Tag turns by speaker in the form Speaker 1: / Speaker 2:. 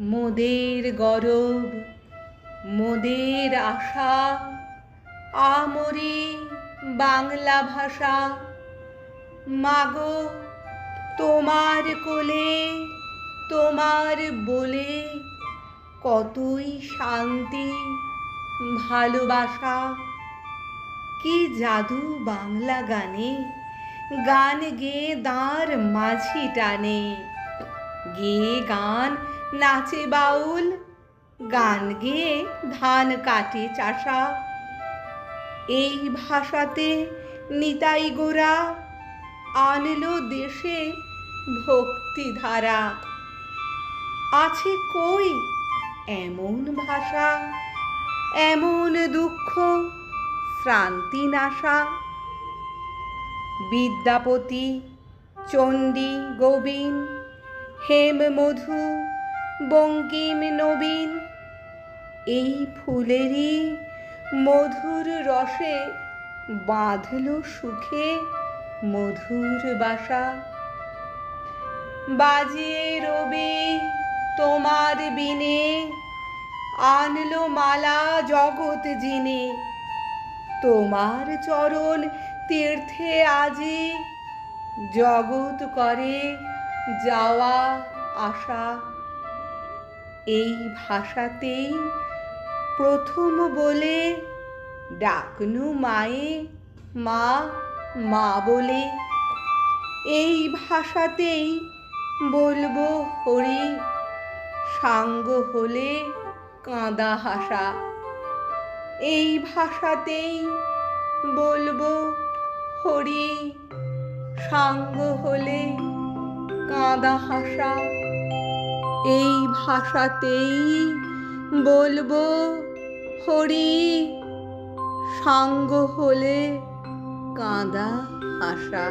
Speaker 1: মোদের গরব, মোদের আশা, আমরি বাংলা ভাষা। মাগো, তোমার কোলে, তোমার বলে কতই শান্তি, ভালোবাসা। কি জাদু বাংলা গানে, গান গেয়ে দাঁড় মাঝি টানে। গেয়ে গান, নাচে বাউল, গান গেয়ে ধান কাটে চাষা। এই ভাষাতে নিতাই গোরা আনলো দেশে ভক্তিধারা। আছে কই এমন ভাষা, এমন দুঃখ, শ্রান্তি নাশা? বিদ্যাপতি, চণ্ডী গোবিন হেম মধু, বঙ্কিম নবীন, এই ফুলেরই মধুর রসে বাঁধল সুখে মধুর বাসা। বাজিয়ে রবি তোমার বিনে, আনলো মালা জগৎ জিনে। তোমার চরণ তীর্থে আজি জগৎ করে যাওয়া, আসা, এই ভাষাতেই প্রথম বলে ডাকনু মায়ে, মা মা বলে। এই ভাষাতেই বলব হরি, সাঙ্গ হলে কাঁদা হাসা। এই ভাষাতেই বলব হরি, সাঙ্গ হলে কাঁদা হাসা। এই ভাষাতেই বলব হরি সাঙ্গ হলে কাঁদা হাসা।